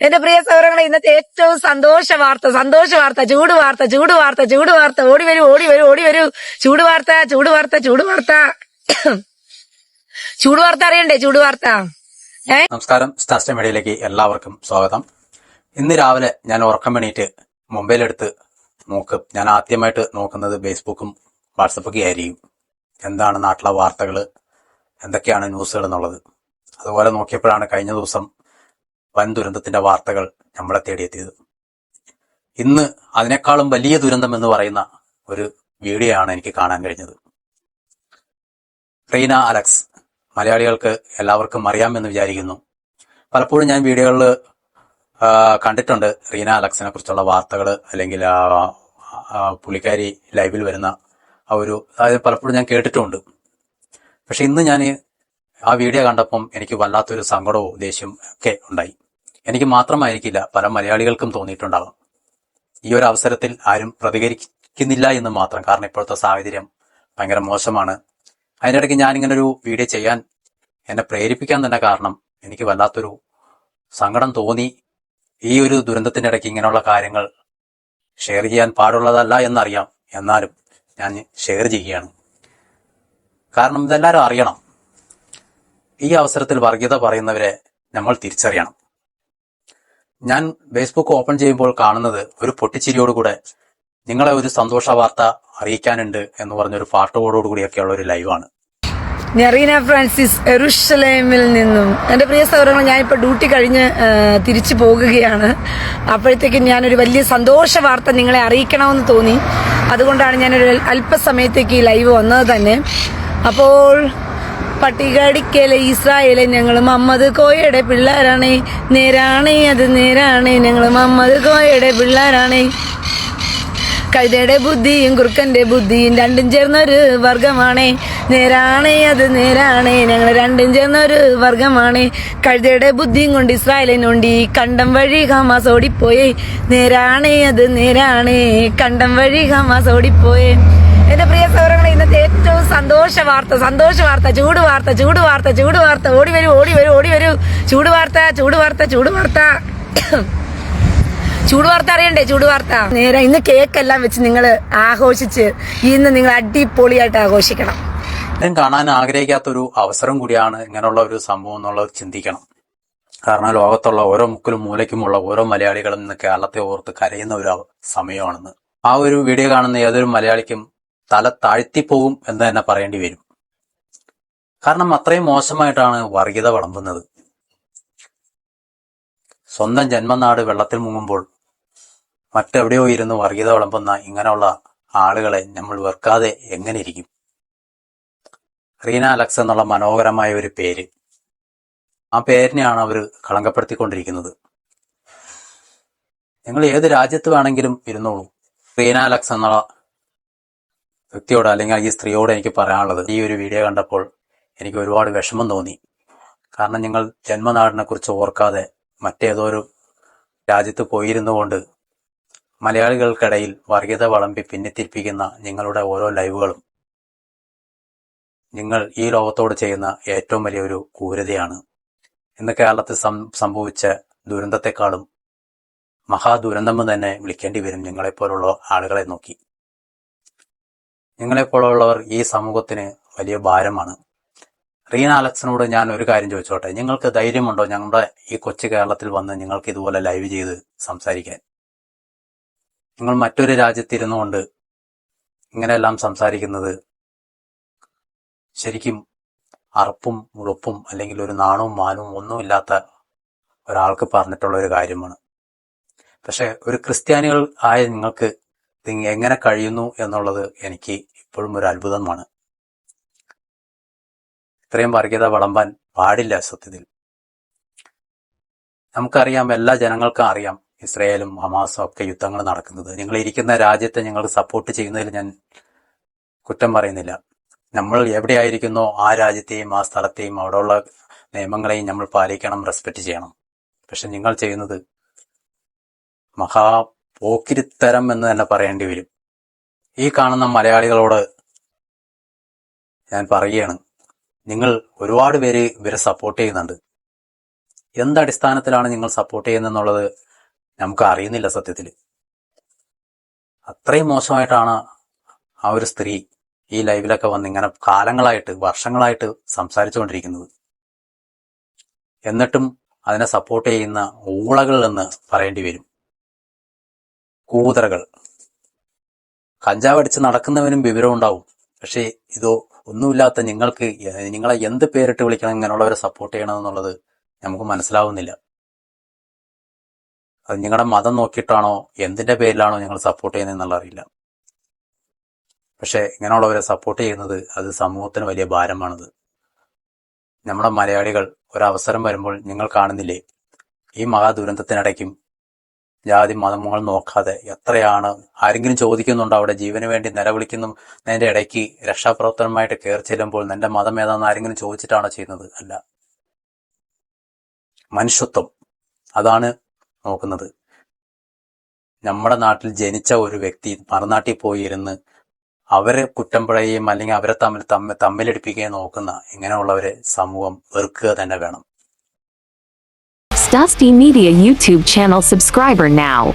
എന്റെ പ്രിയ സൗരങ്ങളെ ഇന്നത്തെ ഏറ്റവും സന്തോഷ വാർത്ത സന്തോഷ വാർത്ത ചൂട് വാർത്ത ചൂട് വാർത്ത ചൂട് വാർത്ത ഓടി വരൂ ഓടി വരൂ ഓടി വരൂ. ചൂട് വാർത്ത ചൂട് വാർത്ത ചൂട് വാർത്ത. ചൂട് വാർത്ത അറിയണ്ടേ? ചൂട് വാർത്ത. നമസ്കാരം. സ്റ്റാസ്റ്റ മീഡിയയിലേക്ക് എല്ലാവർക്കും സ്വാഗതം. ഇന്ന് രാവിലെ ഞാൻ ഉറക്കം വേണിയിട്ട് മൊബൈലെടുത്ത് നോക്കും. ഞാൻ ആദ്യമായിട്ട് നോക്കുന്നത് ഫേസ്ബുക്കും വാട്സപ്പൊക്കെ ആയിരിക്കും. എന്താണ് നാട്ടിലെ വാർത്തകൾ എന്തൊക്കെയാണ് ന്യൂസുകൾ എന്നുള്ളത് അതുപോലെ നോക്കിയപ്പോഴാണ് കഴിഞ്ഞ ദിവസം വൻ ദുരന്തത്തിന്റെ വാർത്തകൾ നമ്മളെ തേടിയെത്തിയത്. ഇന്ന് അതിനേക്കാളും വലിയ ദുരന്തം എന്ന് പറയുന്ന ഒരു വീഡിയോ ആണ് എനിക്ക് കാണാൻ കഴിഞ്ഞത്. റീന അലക്സ് മലയാളികൾക്ക് എല്ലാവർക്കും അറിയാമെന്ന് വിചാരിക്കുന്നു. പലപ്പോഴും ഞാൻ വീഡിയോകളിൽ കണ്ടിട്ടുണ്ട് റീന അലക്സിനെ കുറിച്ചുള്ള വാർത്തകൾ അല്ലെങ്കിൽ പുള്ളിക്കാരി ലൈവിൽ വരുന്ന ആ ഒരു അതായത് പലപ്പോഴും ഞാൻ കേട്ടിട്ടുമുണ്ട് പക്ഷെ ഇന്ന് ഞാൻ ആ വീഡിയോ കണ്ടപ്പം എനിക്ക് വല്ലാത്തൊരു സങ്കടവും ദേഷ്യവും ഒക്കെ ഉണ്ടായി. എനിക്ക് മാത്രമായിരിക്കില്ല പല മലയാളികൾക്കും തോന്നിയിട്ടുണ്ടാവാം. ഈ ഒരു അവസരത്തിൽ ആരും പ്രതികരിക്കുന്നില്ല എന്ന് മാത്രം. കാരണം ഇപ്പോഴത്തെ സാഹചര്യം ഭയങ്കര മോശമാണ്. അതിനിടയ്ക്ക് ഞാൻ ഇങ്ങനെ ഒരു വീഡിയോ ചെയ്യാൻ എന്നെ പ്രേരിപ്പിക്കാൻ തന്നെ കാരണം എനിക്ക് വല്ലാത്തൊരു സങ്കടം തോന്നി. ഈ ഒരു ദുരന്തത്തിന്റെ ഇടയ്ക്ക് ഇങ്ങനെയുള്ള കാര്യങ്ങൾ ഷെയർ ചെയ്യാൻ പാടുള്ളതല്ല എന്നറിയാം. എന്നാലും ഞാൻ ഷെയർ ചെയ്യുകയാണ്. കാരണം ഇതെല്ലാവരും അറിയണം. ഈ അവസരത്തിൽ വർഗീയത പറയുന്നവരെ നമ്മൾ തിരിച്ചറിയണം. ഞാൻ ഫേസ്ബുക്ക് ഓപ്പൺ ചെയ്യുമ്പോൾ കാണുന്നത് ഒരു പൊട്ടിച്ചിരിയോടുകൂടെ നിങ്ങളെ ഒരു സന്തോഷ വാർത്ത അറിയിക്കാനുണ്ട് എന്ന് പറഞ്ഞൊരു പാട്ടോടുകൂടിയൊക്കെയുള്ള ഒരു ലൈവാണ്. ഞറീന ഫ്രാൻസിസ് എറുഷലേമിൽ നിന്നും എന്റെ പ്രിയ സൗരങ്ങൾ ഞാനിപ്പോൾ ഡ്യൂട്ടി കഴിഞ്ഞ് തിരിച്ചു പോകുകയാണ്. അപ്പോഴത്തേക്കും ഞാനൊരു വലിയ സന്തോഷ വാർത്ത നിങ്ങളെ അറിയിക്കണമെന്ന് തോന്നി. അതുകൊണ്ടാണ് ഞാനൊരു അല്പസമയത്തേക്ക് ഈ ലൈവ് വന്നത് തന്നെ. അപ്പോൾ പട്ടികാടിക്കലെ ഇസ്രായേലെ ഞങ്ങൾ മമ്മദ് കോയയുടെ പിള്ളേരാണേ. നേരാണേ അത് നേരാണേ. ഞങ്ങൾ മമ്മദ് കോയയുടെ പിള്ളേരാണേ. കഴുതയുടെ ബുദ്ധിയും കുറുക്കന്റെ ബുദ്ധിയും രണ്ടും ചേർന്നൊരു വർഗമാണേ. നേരാണേ അത് നേരാണേ. ഞങ്ങൾ രണ്ടും ചേർന്നൊരു വർഗമാണേ. കഴുതയുടെ ബുദ്ധിയും കൊണ്ട് ഇസ്രായേലിനുണ്ടി കണ്ടം വഴി ഹമാസ് ഓടിപ്പോയേ. നേരാണേ അത് നേരാണേ. കണ്ടം വഴി ഹമാസ് ഓടിപ്പോയേ. എന്റെ പ്രിയ ഏറ്റവും സന്തോഷ വാർത്ത സന്തോഷ വാർത്ത ചൂട് വാർത്ത ചൂട് വാർത്ത ചൂട് വാർത്ത. ഓടി വരൂ ഓടി വരൂ ഓടി വരൂ. ചൂട് വാർത്ത ചൂട് വാർത്ത ചൂട് വാർത്ത. ചൂട് വാർത്ത അറിയണ്ടേ? ചൂട് വാർത്ത. നേരെ ഇന്ന് കേക്ക് എല്ലാം വെച്ച് നിങ്ങൾ ആഘോഷിച്ച് ഇന്ന് നിങ്ങൾ അടിപൊളിയായിട്ട് ആഘോഷിക്കണം. ഞാൻ കാണാൻ ആഗ്രഹിക്കാത്തൊരു അവസരം കൂടിയാണ് ഇങ്ങനെയുള്ള ഒരു സംഭവം എന്നുള്ളത് ചിന്തിക്കണം. കാരണം ലോകത്തുള്ള ഓരോ മുക്കിലും മൂലയ്ക്കുമുള്ള ഓരോ മലയാളികളും ഇന്ന് കേരളത്തെ ഓർത്ത് കരയുന്ന ഒരു സമയമാണെന്ന്. ആ ഒരു വീഡിയോ കാണുന്ന ഏതൊരു മലയാളിക്കും തല താഴ്ത്തിപ്പോകും എന്ന് തന്നെ പറയേണ്ടി വരും. കാരണം അത്രയും മോശമായിട്ടാണ് വർഗീയത വിളമ്പുന്നത്. സ്വന്തം ജന്മനാട് വെള്ളത്തിൽ മുങ്ങുമ്പോൾ മറ്റെവിടെയോ ഇരുന്ന് വർഗീയത വിളമ്പുന്ന ഇങ്ങനെയുള്ള ആളുകളെ നമ്മൾ വെറുക്കാതെ എങ്ങനെ ഇരിക്കും? റീന അലക്സ് എന്നുള്ള മനോഹരമായ ഒരു പേര്. ആ പേരിനെയാണ് അവർ കളങ്കപ്പെടുത്തിക്കൊണ്ടിരിക്കുന്നത്. നിങ്ങൾ ഏത് രാജ്യത്ത് വേണമെങ്കിലും ഇരുന്നോളൂ. റീന അലക്സ് എന്നുള്ള വ്യക്തിയോട് അല്ലെങ്കിൽ ഈ സ്ത്രീയോട് എനിക്ക് പറയാനുള്ളത്. ഈ ഒരു വീഡിയോ കണ്ടപ്പോൾ എനിക്ക് ഒരുപാട് വിഷമം തോന്നി. കാരണം നിങ്ങൾ ജന്മനാടിനെ കുറിച്ച് ഓർക്കാതെ മറ്റേതോ ഒരു രാജ്യത്ത് പോയിരുന്നു കൊണ്ട് മലയാളികൾക്കിടയിൽ വർഗീയത വളമ്പി പിന്നിത്തിരിപ്പിക്കുന്ന നിങ്ങളുടെ ഓരോ ലൈവുകളും നിങ്ങൾ ഈ ലോകത്തോട് ചെയ്യുന്ന ഏറ്റവും വലിയൊരു ക്രൂരതയാണ്. ഇന്ന് കേരളത്തിൽ സംഭവിച്ച ദുരന്തത്തെക്കാളും മഹാദുരന്തം തന്നെ വിളിക്കേണ്ടി വരും നിങ്ങളെപ്പോലുള്ള ആളുകളെ നോക്കി. നിങ്ങളെപ്പോലുള്ളവർ ഈ സമൂഹത്തിന് വലിയ ഭാരമാണ്. റീന അലക്സിനോട് ഞാൻ ഒരു കാര്യം ചോദിച്ചോട്ടെ? നിങ്ങൾക്ക് ധൈര്യമുണ്ടോ ഞങ്ങളുടെ ഈ കൊച്ചു കേരളത്തിൽ വന്ന് നിങ്ങൾക്ക് ഇതുപോലെ ലൈവ് ചെയ്ത് സംസാരിക്കാൻ? നിങ്ങൾ മറ്റൊരു രാജ്യത്തിരുന്നു കൊണ്ട് ഇങ്ങനെയെല്ലാം സംസാരിക്കുന്നത് ശരിക്കും അറപ്പും ഉറപ്പും അല്ലെങ്കിൽ ഒരു നാണവും മാനവും ഒന്നുമില്ലാത്ത ഒരാൾക്ക് പറഞ്ഞിട്ടുള്ള ഒരു കാര്യമാണ്. പക്ഷെ ഒരു ക്രിസ്ത്യാനികൾ ആയ നിങ്ങൾക്ക് എങ്ങനെ കഴിയുന്നു എന്നുള്ളത് എനിക്ക് ഇപ്പോഴും ഒരു അത്ഭുതമാണ്. ഇത്രയും വർഗീയത വിളമ്പാൻ പാടില്ല സത്യത്തിൽ. നമുക്കറിയാം എല്ലാ ജനങ്ങൾക്കും അറിയാം ഇസ്രയേലും ഹമാസും ഒക്കെ യുദ്ധങ്ങൾ നടക്കുന്നത്. നിങ്ങൾ ഇരിക്കുന്ന രാജ്യത്തെ ഞങ്ങൾ സപ്പോർട്ട് ചെയ്യുന്നതിൽ ഞാൻ കുറ്റം പറയുന്നില്ല. നമ്മൾ എവിടെയായിരിക്കുന്നോ ആ രാജ്യത്തെയും ആ സ്ഥലത്തെയും അവിടെയുള്ള നിയമങ്ങളെയും നമ്മൾ പാലിക്കണം റെസ്പെക്ട് ചെയ്യണം. പക്ഷെ നിങ്ങൾ ചെയ്യുന്നത് മഹാ പോക്കിരിത്തരം എന്ന് തന്നെ പറയേണ്ടി വരും. ഈ കാണുന്ന മലയാളികളോട് ഞാൻ പറയുകയാണ് നിങ്ങൾ ഒരുപാട് പേര് ഇവരെ സപ്പോർട്ട് ചെയ്യുന്നുണ്ട്. എന്തടിസ്ഥാനത്തിലാണ് നിങ്ങൾ സപ്പോർട്ട് ചെയ്യുന്നതെന്നുള്ളത് നമുക്ക് അറിയുന്നില്ല സത്യത്തിൽ അത്രയും മോശമായിട്ടാണ് ആ ഒരു സ്ത്രീ ഈ ലൈവിലൊക്കെ വന്ന് ഇങ്ങനെ കാലങ്ങളായിട്ട് വർഷങ്ങളായിട്ട് സംസാരിച്ചുകൊണ്ടിരിക്കുന്നത്. എന്നിട്ടും അതിനെ സപ്പോർട്ട് ചെയ്യുന്ന ഊളകൾ എന്ന് പറയേണ്ടി വരും. കൂതറകൾ. കഞ്ചാവ് അടിച്ച് നടക്കുന്നവനും വിവരം ഉണ്ടാവും. പക്ഷേ ഇതോ ഒന്നുമില്ലാത്ത നിങ്ങൾക്ക് നിങ്ങളെ എന്ത് പേരിട്ട് വിളിക്കണം ഇങ്ങനെയുള്ളവരെ സപ്പോർട്ട് ചെയ്യണമെന്നുള്ളത് നമുക്ക് മനസ്സിലാവുന്നില്ല. അത് നിങ്ങളുടെ മതം നോക്കിയിട്ടാണോ എന്തിന്റെ പേരിലാണോ ഞങ്ങൾ സപ്പോർട്ട് ചെയ്യുന്നത് എന്നുള്ള അറിയില്ല പക്ഷേ ഇങ്ങനെയുള്ളവരെ സപ്പോർട്ട് ചെയ്യുന്നത് അത് സമൂഹത്തിന് വലിയ ഭാരമാണത്. നമ്മുടെ മലയാളികൾ ഒരവസരം വരുമ്പോൾ നിങ്ങൾ കാണുന്നില്ലേ ഈ മഹാദുരന്തത്തിനിടയ്ക്കും ജാതി മതങ്ങൾ നോക്കാതെ എത്രയാണ് ആരെങ്കിലും ചോദിക്കുന്നുണ്ടോ അവിടെ ജീവന് വേണ്ടി നിലവിളിക്കുന്നു അതിന്റെ ഇടയ്ക്ക് രക്ഷാപ്രവർത്തനമായിട്ട് കയറി ചെല്ലുമ്പോൾ നിന്റെ മതം ഏതാണെന്ന് ആരെങ്കിലും ചോദിച്ചിട്ടാണോ ചെയ്യുന്നത്? അല്ല. മനുഷ്യത്വം. അതാണ് നോക്കുന്നത്. നമ്മുടെ നാട്ടിൽ ജനിച്ച ഒരു വ്യക്തി മറുനാട്ടിൽ പോയി ഇരുന്ന് അവരെ കുറ്റം പിഴയുകയും അല്ലെങ്കിൽ അവരെ തമ്മിൽ തമ്മിൽ തമ്മിലടിപ്പിക്കുകയും നോക്കുന്ന ഇങ്ങനെയുള്ളവരെ സമൂഹം വെറുക്കുക തന്നെ വേണം. Dusty Media YouTube channel subscriber now.